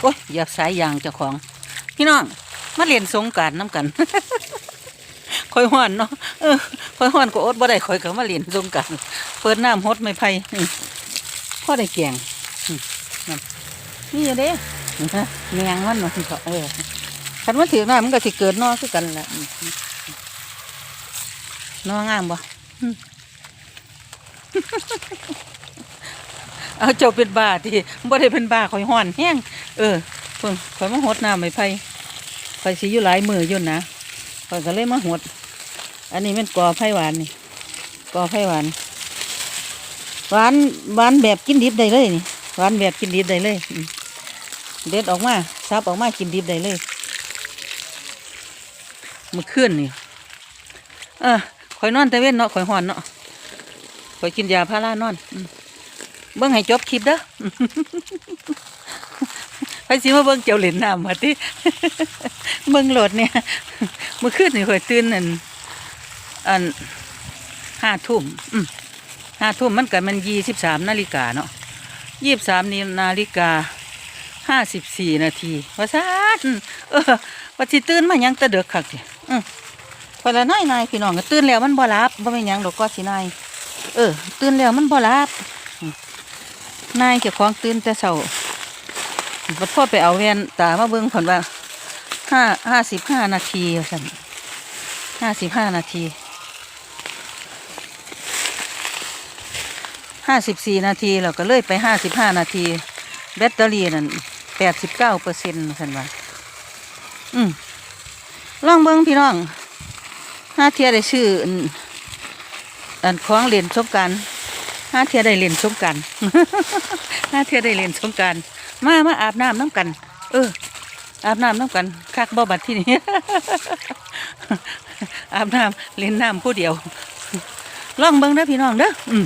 โอ้ยอยากสายยางเจ้าของ พี่น้องมาเรียนสงการน้ำกันคอยห้อนเนาะเออคอยห้อนก็อดบ่ได้คอยก็มาเรียนสงการเปิดน้ำฮดไม่ไผ่พ่อได้แกงอืมนั่นนี่อยู่เด้แมงมันมันก็เออคันมันถือหน้ามันก็สิเกิดนอคือกันแหละนองามบ่ เอาเจ้าเป็นบ้าที่บ่ได้เป็นบ้าคอยห้อนแห้งเออเพิ่นคอยมาหดน้ำไม่ไผ่คอยสิอยู่หลายมือยู่นะคอยก็เลยมาหด อันนี้เป็นกอไผ่หวานนี่กอไผ่หวานหวานหวานแบบกินดิบได้เลยนี่หวานแบบกินดิบได้เลยเด็ดออกมาซับออกมากินดิบได้เลยมันขึ้นนี่เออคอยนอนแต่เว้นเนาะคอยหอนเนาะคอยกินยาพารานอนอื เบิ่งให้จบคลิปเด้อไปสิมาเบิ่งเจ้าเหรียญน้ำมาติเบิ่งโหลดเนี่ยเมื่อคืนนี่ข่อยตื่นอันอันห้าทุ่มห้าทุ่มมันเก็มันยี่สิบสามนาฬิกาเนาะยี่สิบสามนาฬิกาห้าสิบสี่นาทีว่าซานเออว่าสิตื่นมายังตะเดือกคักสิอืมพอละน้อยนายพี่น้องก็ตื่นแล้วมันบ่หลับบ่เป็นยังดอกก็สินายเออ ตื่นแล้วมันบ่ลับอืม นายเจ้าของตื่นแต่เช้าบัดพ่อไปเอาแว่นตามาเบิ่งผลว่าห้าห้าสิบห้านาทีสันห้าสิบห้านาทีห้าสิบสี่นาทีเราก็เลยไปห้าสิบห้านาที แบตเตอรี่นั่นแปดสิบเก้าเปอร์เซ็นต์สันว่าอืมลองเบิ้งพี่น้องห้าเทียได้ชื่ออันคล้องเหรียญชมกัน ห้าเทียได้เหรียญชมกันห้าเทียได้เหรียญชมกันมามาอาบน้ำน้ำกัน เออ อาบน้ำน้ำกันคักบ่บัดที่นี่อาบน้ำเล่นน้ำผู้เดียวล่องเบิ้งเด้พี่น้องเด้ออืม